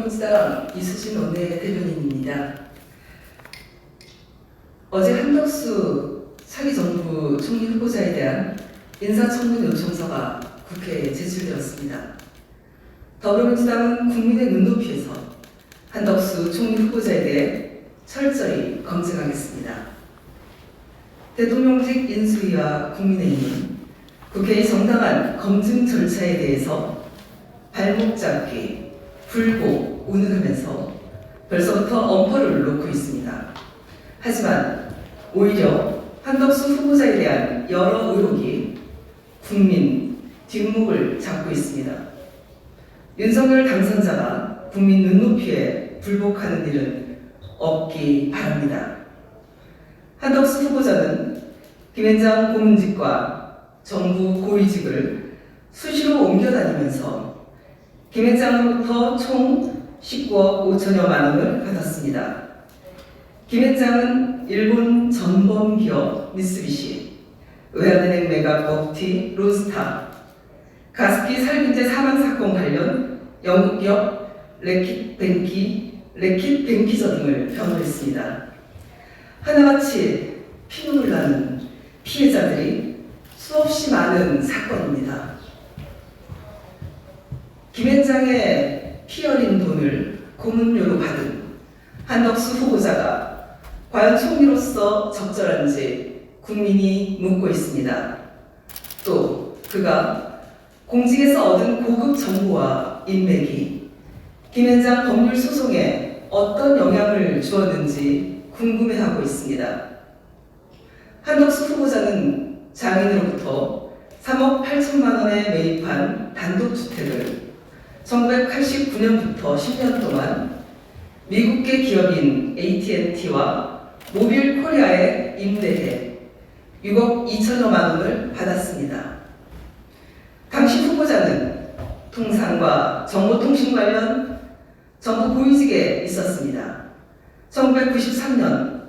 더불어민주당 이수진 원내 대변인입니다. 어제 한덕수 차기 정부 총리 후보자에 대한 인사청문 요청서가 국회에 제출되었습니다. 더불어민주당은 국민의 눈높이에서 한덕수 총리 후보자에 대해 철저히 검증하겠습니다. 대통령직 인수위와 국민의힘은 국회의 정당한 검증 절차에 대해서 발목 잡기, 불복, 운운하면서 벌써부터 엄포를 놓고 있습니다. 하지만 오히려 한덕수 후보자에 대한 여러 의혹이 국민 뒷목을 잡고 있습니다. 윤석열 당선자가 국민 눈높이에 불복하는 일은 없기 바랍니다. 한덕수 후보자는 김현장 고문직과 정부 고위직을 수시로 옮겨다니면서 김현장으로부터 총 19억 5천여만 원을 받았습니다. 김현장은 일본 전범 기업 미쓰비시, 외환은행 메가 버티 로스타, 가스피 살균제 사망 사건 관련 영국 기업 레킷 뱅키, 레킷 뱅키저 등을 변호했습니다. 하나같이 피눈물 나는 피해자들이 수없이 많은 사건입니다. 김현장의 피 어린 돈을 고문료로 받은 한덕수 후보자가 과연 총리로서 적절한지 국민이 묻고 있습니다. 또 그가 공직에서 얻은 고급 정보와 인맥이 김현장 법률 소송에 어떤 영향을 주었는지 궁금해하고 있습니다. 한덕수 후보자는 장인으로부터 3억 8천만 원에 매입한 단독주택을 1989년부터 10년 동안 미국계 기업인 AT&T와 모빌 코리아에 임대해 6억 2천여만 원을 받았습니다. 당시 후보자는 통상과 정보통신 관련 정부 고위직에 있었습니다. 1993년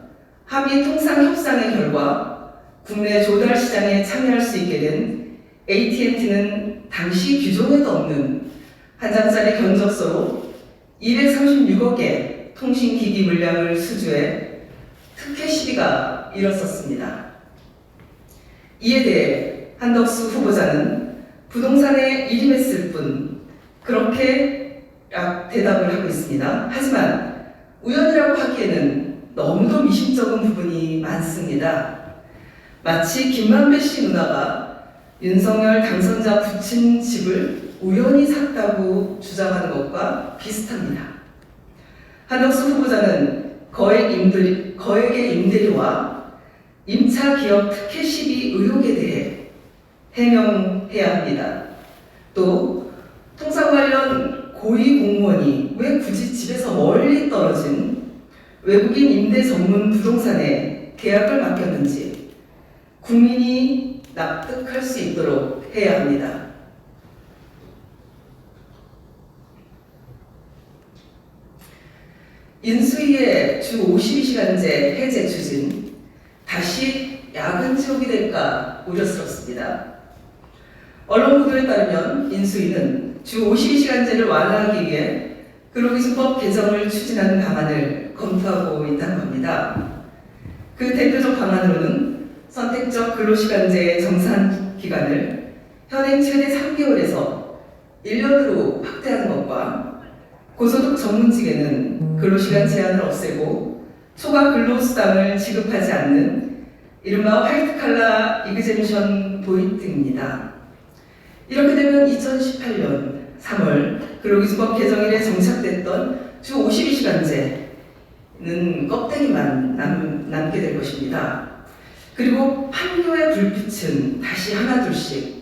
합의 통상 협상의 결과 국내 조달 시장에 참여할 수 있게 된 AT&T는 당시 규정에도 없는 한 장짜리 견적서로 236억의 통신기기 물량을 수주해 특혜 시비가 일었었습니다. 이에 대해 한덕수 후보자는 부동산에 일임했을 뿐 그렇게 약 대답을 하고 있습니다. 하지만 우연이라고 하기에는 너무도 미심쩍은 부분이 많습니다. 마치 김만배 씨 누나가 윤석열 당선자 부친 집을 우연히 샀다고 주장하는 것과 비슷합니다. 한덕수 후보자는 거액 임대, 거액의 임대료와 임차 기업 특혜 시비 의혹에 대해 해명해야 합니다. 또 통상 관련 고위 공무원이 왜 굳이 집에서 멀리 떨어진 외국인 임대 전문 부동산에 계약을 맡겼는지 국민이 납득할 수 있도록 해야 합니다. 인수위의 주 52시간제 해제 추진 다시 야근 지옥이 될까 우려스럽습니다. 언론 보도에 따르면 인수위는 주 52시간제를 완화하기 위해 근로기준법 개정을 추진하는 방안을 검토하고 있다는 겁니다. 그 대표적 방안으로는 선택적 근로시간제의 정산 기간을 현행 최대 3개월에서 1년으로 확대하는 것과 고소득 전문직에는 근로시간 제한을 없애고 초과 근로수당을 지급하지 않는 이른바 화이트칼라 이그젠션 도입 등입니다. 이렇게 되면 2018년 3월 근로기준법 개정일에 정착됐던 주 52시간제는 껍데기만 남, 남게 될 것입니다. 그리고 판교의 불빛은 다시 하나둘씩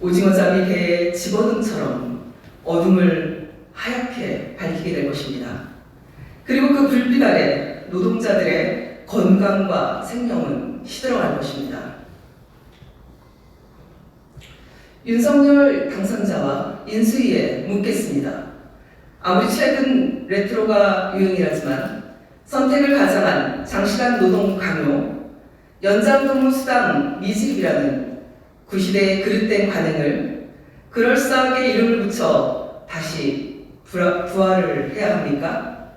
오징어잡이 배의 집어등처럼 어둠을 하얗게 밝히게 될 것입니다. 그리고 그 불빛 아래 노동자들의 건강과 생명은 시들어갈 것입니다. 윤석열 당선자와 인수위에 묻겠습니다. 아무리 최근 레트로가 유행이라지만 선택을 가장한 장시간 노동 강요, 연장 근무 수당 미지급이라는 구시대의 그릇된 관행을 그럴싸하게 이름을 붙여 다시 부활을 해야 합니까?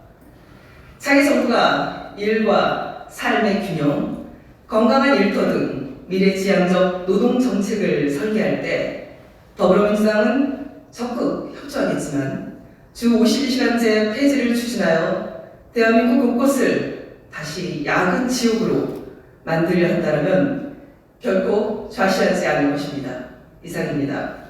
차기 정부가 일과 삶의 균형, 건강한 일터 등 미래지향적 노동 정책을 설계할 때 더불어민주당은 적극 협조하겠지만 주 52시간제 폐지를 추진하여 대한민국 곳곳을 다시 야근 지옥으로 만들려 한다면 결코 좌시하지 않을 것입니다. 이상입니다.